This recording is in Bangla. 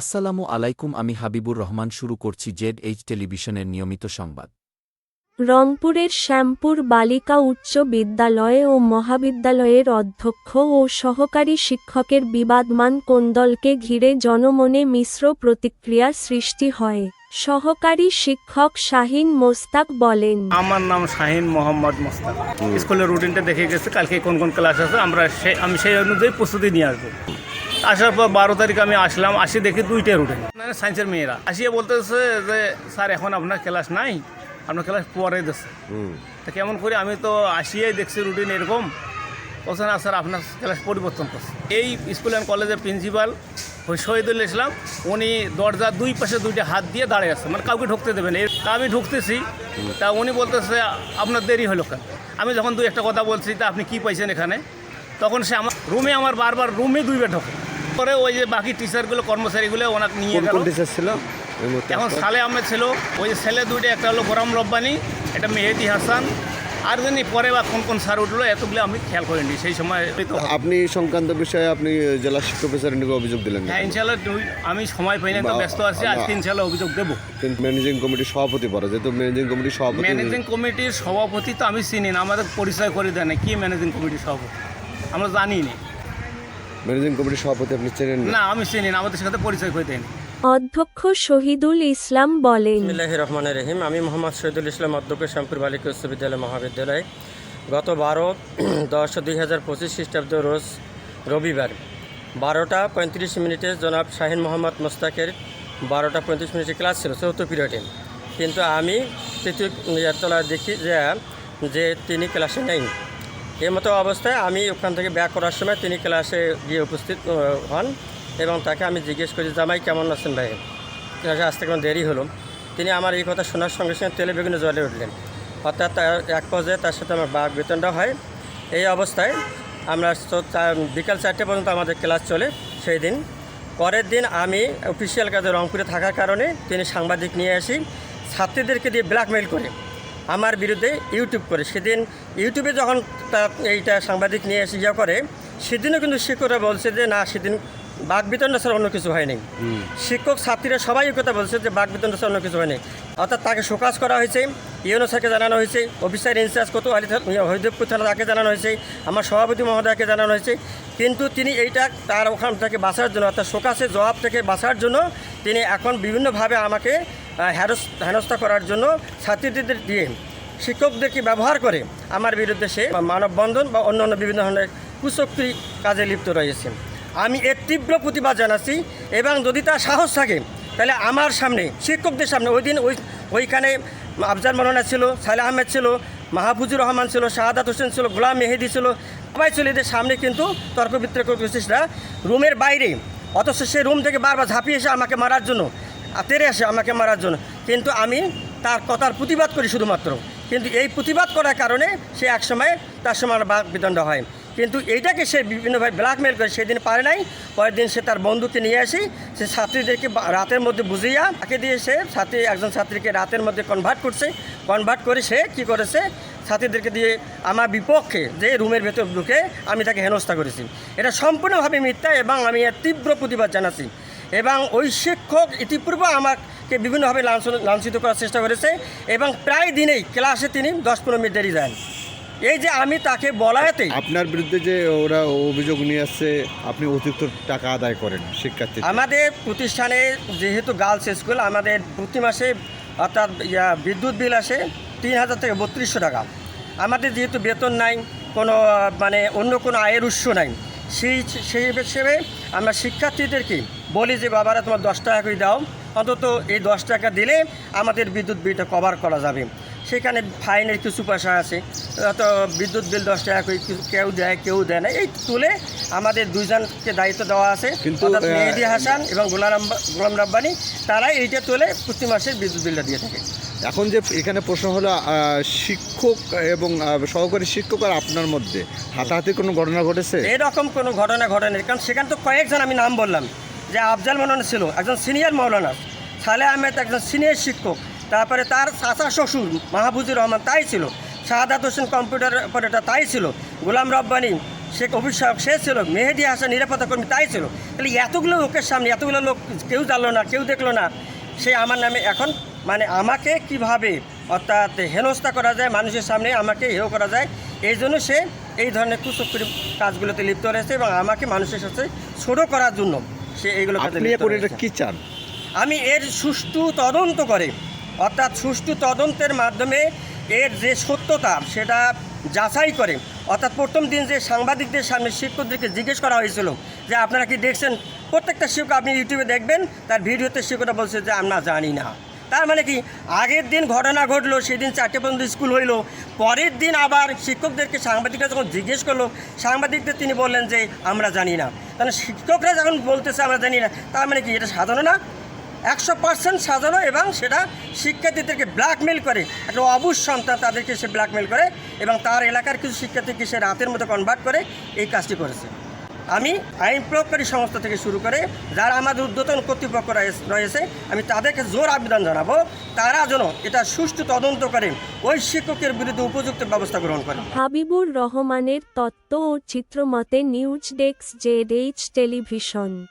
আসসালামু আলাইকুম আমি হাবিবুর রহমান শুরু করছি জেড এইচ টেলিভিশনের নিয়মিত সংবাদ। রংপুরের শ্যামপুর বালিকা উচ্চ বিদ্যালয়ে ও মহাবিদ্যালয়ের অধ্যক্ষ ও সহকারী শিক্ষকের বিবাদমান কোন্দলকে ঘিরে জনমনে মিশ্র প্রতিক্রিয়ার সৃষ্টি হয়। সহকারী শিক্ষক শাহিন মোস্তাক বলেন আমার নাম শাহিন মোহাম্মদ মোস্তাক। স্কুলের রুটিনটা দেখে গেছে কালকে কোন কোন ক্লাস আছে আমরা সে আমি সেই অনুযায়ী প্রস্তুতি নিয়ে আসব। আসার পর বারো তারিখ আমি আসলাম আসি দেখি দুইটা রুটিন মানে সায়েন্সের মেয়েরা। আসিয়ে বলতেছে যে স্যার এখন আপনার ক্লাস নাই আপনার ক্লাস পরে দিচ্ছে। তা কেমন করে আমি তো আসিয়েই দেখছি রুটিন এরকম। বলছে না স্যার আপনার ক্লাস পরিবর্তন করছে। এই স্কুল অ্যান্ড কলেজের প্রিন্সিপাল শহীদুল ইসলাম উনি দরজার দুই পাশে দুইটা হাত দিয়ে দাঁড়িয়ে আছে মানে কাউকে ঢুকতে দেবেন এই তা আমি ঢুকতেছি তা উনি বলতেছে আপনার দেরি হলো কেন? আমি যখন দুই একটা কথা বলছি তা আপনি কি পাইছেন এখানে? তখন সে আমার রুমে আমার বারবার রুমে দুইবার ঢোকে। পরে ওই যে বাকি টিচারগুলো কর্মচারীগুলো ওনাকে নিয়ে গেল। টিচার ছিল? এখন সালে আহমেদ ছিল ওই যে ছেলে দুইটা একটা হলো গোরাম রব্বানি একটা মেহেদি হাসান। আর জানি পরে বা কোন কোন সার উঠল এতগুলো আমি খেয়াল করিনি সেই সময় আপনি সংক্রান্ত বিষয়ে আপনি জেলা শিক্ষক নিকট অভিযোগ দিলেন হ্যাঁ ইনশাল্লাহ আমি সময় পাই না তো ব্যস্ত আছি আজকে ইনশাল্লাহ অভিযোগ দেবো। কিন্তু ম্যানেজিং কমিটির সভাপতি পড়ে যেহেতু ম্যানেজিং কমিটির সভাপতি ম্যানেজিং কমিটির সভাপতি তো আমি চিনি না আমাদের পরিচয় করে দেয় না কি ম্যানেজিং কমিটির সভাপতি? আমরা জানি না। ম্যানেজিং কমিটির সভাপতি আপনি চেনেন না? আমি চিনি না আমাদের সাথে পরিচয় করে দেয়নি। অধ্যক্ষ শহীদুল ইসলাম বলেন। বিসমিল্লাহির রহমানির রহিম আমি মোহাম্মদ শহীদুল ইসলাম অধ্যক্ষ শ্যামপুর বালিকা উচ্চ বিদ্যালয় মহাবিদ্যালয় গত বারো দশ দুই হাজার পঁচিশ খ্রিস্টাব্দ রোজ রবিবার বারোটা পঁয়ত্রিশ মিনিটে জনাব শাহিন মোহাম্মদ মোস্তাকের বারোটা পঁয়ত্রিশ মিনিটের ক্লাস ছিল চৌথ পিরিয়ডে কিন্তু আমি তৃতীয় তলায় দেখি যে যে তিনি ক্লাসে নেই। এই মতো অবস্থায় আমি ওখান থেকে ব্যাক করার সময় তিনি ক্লাসে গিয়ে উপস্থিত হন এবং তাকে আমি জিজ্ঞেস করি, জামাই, কেমন আছেন ভাই? ক্লাসে আসতে কেমন দেরি হলো। তিনি আমার এই কথা শোনার সঙ্গে সঙ্গে তেলে বেগুনে জ্বলে উঠলেন। অর্থাৎ তার এক পর্যায়ে তার সাথে আমার বাঘ বেতনটা হয়। এই অবস্থায় আমরা বিকাল চারটে পর্যন্ত আমাদের ক্লাস চলে সেই দিন। পরের দিন আমি অফিসিয়াল কাজে রংপুরে থাকার কারণে তিনি সাংবাদিক নিয়ে আসি। ছাত্রীদেরকে দিয়ে ব্ল্যাকমেইল করে। আমার বিরুদ্ধে ইউটিউব করে। সেদিন ইউটিউবে যখন তা এইটা সাংবাদিক নিয়ে এসে ইয়ে করে সেদিনও কিন্তু শিক্ষকরা বলছে যে না সেদিন বাঘ বিতরণ ছাড়া অন্য কিছু হয়নি শিক্ষক ছাত্রীরা সবাই এই কথা বলছে যে বাঘ বিতরণ ছাড়া অন্য কিছু হয়নি অর্থাৎ তাকে শোকাজ করা হয়েছে ইউনো স্যারকে জানানো হয়েছে অফিসার ইনচার্জ কত আলী ইয়ে, হরিদেবপুর থানা তাকে জানানো হয়েছে আমার সভাপতি মহোদয়কে জানানো হয়েছে। কিন্তু তিনি এইটা তার ওখান থেকে বাঁচার জন্য অর্থাৎ শোকাসের জবাব থেকে বাঁচার জন্য তিনি এখন বিভিন্নভাবে আমাকে হেনস্থা করার জন্য ছাত্রীদের দিয়ে শিক্ষকদেরকে ব্যবহার করে আমার বিরুদ্ধে সে মানববন্ধন বা অন্যান্য বিভিন্ন ধরনের কুচক্রি কাজে লিপ্ত রয়েছে। আমি এর তীব্র প্রতিবাদ জানাচ্ছি এবং যদি তার সাহস থাকে, তাহলে আমার সামনে, শিক্ষকদের সামনে, ওই দিন ওই ওইখানে আফজাল মৌলানা ছিল, সাইলা আহমেদ ছিল, মাহফুজুর রহমান ছিল, শাহাদাত হোসেন ছিল, গোলাম মেহেদি ছিল, সবাই ছিল এদের সামনে কিন্তু তর্ক বিতর্ক রুমের বাইরে, অথচ সে রুম থেকে বারবার ঝাঁপিয়ে এসে আমাকে মারার জন্য তেরে আসে আমাকে মারার জন্য। কিন্তু আমি তার কথার প্রতিবাদ করি শুধুমাত্র। কিন্তু এই প্রতিবাদ করার কারণে সে একসময় তার সময় বাক বিদণ্ড হয়। কিন্তু এইটাকে সে বিভিন্নভাবে ব্ল্যাকমেল করে, সেদিন পারে নাই। পরের দিন সে তার বন্ধুকে নিয়ে আসি। সে ছাত্রীদেরকে রাতের মধ্যে বুঝিয়া তাকে দিয়ে সে ছাত্রী, একজন ছাত্রীকে রাতের মধ্যে কনভার্ট করছে। কনভার্ট করে সে কী করেছে? ছাত্রীদেরকে দিয়ে আমার বিপক্ষে যে রুমের ভেতর ঢুকে আমি তাকে হেনস্থা করেছি। এটা সম্পূর্ণভাবে মিথ্যা এবং আমি এর তীব্র প্রতিবাদ জানাচ্ছি। এবং ওই শিক্ষক ইতিপূর্বে আমাকে বিভিন্নভাবে লাঞ্ছিত করার চেষ্টা করেছে এবং প্রায় দিনেই ক্লাসে তিনি দশ পনেরো মিনিট দেরি যান এই যে আমি তাকে বলাতে আপনার বিরুদ্ধে যে ওরা অভিযোগ নিয়ে আসছে আপনি অতিরিক্ত টাকা আদায় করেন শিক্ষার্থী আমাদের প্রতিষ্ঠানে যেহেতু গার্লস স্কুল আমাদের প্রতি মাসে অর্থাৎ ইয়া বিদ্যুৎ বিল আসে তিন হাজার থেকে বত্রিশশো টাকা। আমাদের যেহেতু বেতন নাই কোনো মানে অন্য কোনো আয়ের উৎস নাই সেই সেই হিসেবে আমরা শিক্ষার্থীদেরকে বলি যে বাবারা তোমার দশ টাকা করে দাও। অন্তত এই দশ টাকা দিলে আমাদের বিদ্যুৎ বিলটা কভার করা যাবে। সেখানে ফাইনের কিছু পয়সা আছে। তো বিদ্যুৎ বিল দশ টাকা করে কেউ দেয় কেউ দেয় না। এই তুলে আমাদের দুইজনকে দায়িত্ব দেওয়া আছে। অর্থাৎ মেহেদি হাসান এবং গোলাম গোলাম রাব্বানি তারাই এইটা তুলে প্রতি মাসের বিদ্যুৎ বিলটা দিয়ে থাকে। এখন যে এখানে প্রশ্ন হলো শিক্ষক এবং সহকারী শিক্ষক আর আপনার মধ্যে হাতাহাতি কোনো ঘটনা ঘটেছে? এরকম কোনো ঘটনা ঘটেনি। কারণ সেখানে তো কয়েকজন আমি নাম বললাম। যে আফজাল মৌলানা ছিল, একজন সিনিয়র মৌলানা সালে আহমেদ একজন সিনিয়র শিক্ষক, তারপরে তার চাচা শ্বশুর মাহবুজুর রহমান তাই ছিল, শাহাদাত হোসেন কম্পিউটার অপারেটর তাই ছিল, গোলাম রব্বানি, শেখ অভিষেক সে ছিল, মেহেদি হাসান নিরাপত্তা কর্মী তাই ছিল। তাহলে এতগুলো লোকের সামনে, এতগুলো লোক কেউ জানলো না, কেউ দেখল না, সে আমার নামে এখন মানে আমাকে কীভাবে অর্থাৎ হেনস্থা করা যায়, মানুষের সামনে আমাকে হেয় করা যায়, এই জন্য সে এই ধরনের কুচক্রি কাজগুলোতে লিপ্ত রয়েছে এবং আমাকে মানুষের সাথে ছোট করার জন্য সে এইগুলো আপনি এখন এটা রয়েছে। চান? আমি এর সুষ্ঠু তদন্ত করে। অর্থাৎ সুষ্ঠু তদন্তের মাধ্যমে এর যে সত্যতা সেটা যাচাই করে। অর্থাৎ প্রথম দিন যে সাংবাদিকদের সামনে শিক্ষকদেরকে জিজ্ঞেস করা হয়েছিল যে আপনারা কি দেখছেন? প্রত্যেকটা শিক্ষক আপনি ইউটিউবে দেখবেন তার ভিডিওতে শিক্ষকরা বলছে যে আমরা জানি না। তার মানে কি? আগের দিন ঘটনা ঘটলো, সেদিন চারটে পর্যন্ত স্কুল হইল। পরের দিন আবার শিক্ষকদেরকে সাংবাদিকরা যখন জিজ্ঞেস করল, সাংবাদিকদের তিনি বললেন যে, আমরা জানি না। তাহলে শিক্ষকরা যখন বলতেছে, আমরা জানি না, তার মানে কি, এটা সাধারণ না? একশো পার্সেন্ট সাজানো এবং সেটা শিক্ষার্থীদেরকে ব্ল্যাকমেল করে। একটা অবুজ সন্তান তাদেরকে সে ব্ল্যাকমেল করে এবং তার এলাকার কিছু শিক্ষার্থীকে সে রাতের মতো কনভার্ট করে এই কাজটি করেছে। আমি আইন প্রয়োগকারী সংস্থা থেকে শুরু করে যারা আমাদের উদ্যতন কর্তৃপক্ষ রয়ে- রয়েছে, আমি তাদেরকে জোর আবেদন জানাব। তারা যেন এটা সুষ্ঠু তদন্ত করে ওই শিক্ষকের বিরুদ্ধে উপযুক্ত ব্যবস্থা গ্রহণ করে। হাবিবুর রহমানের তত্ত্ব ও চিত্রমতে news desk Z H television.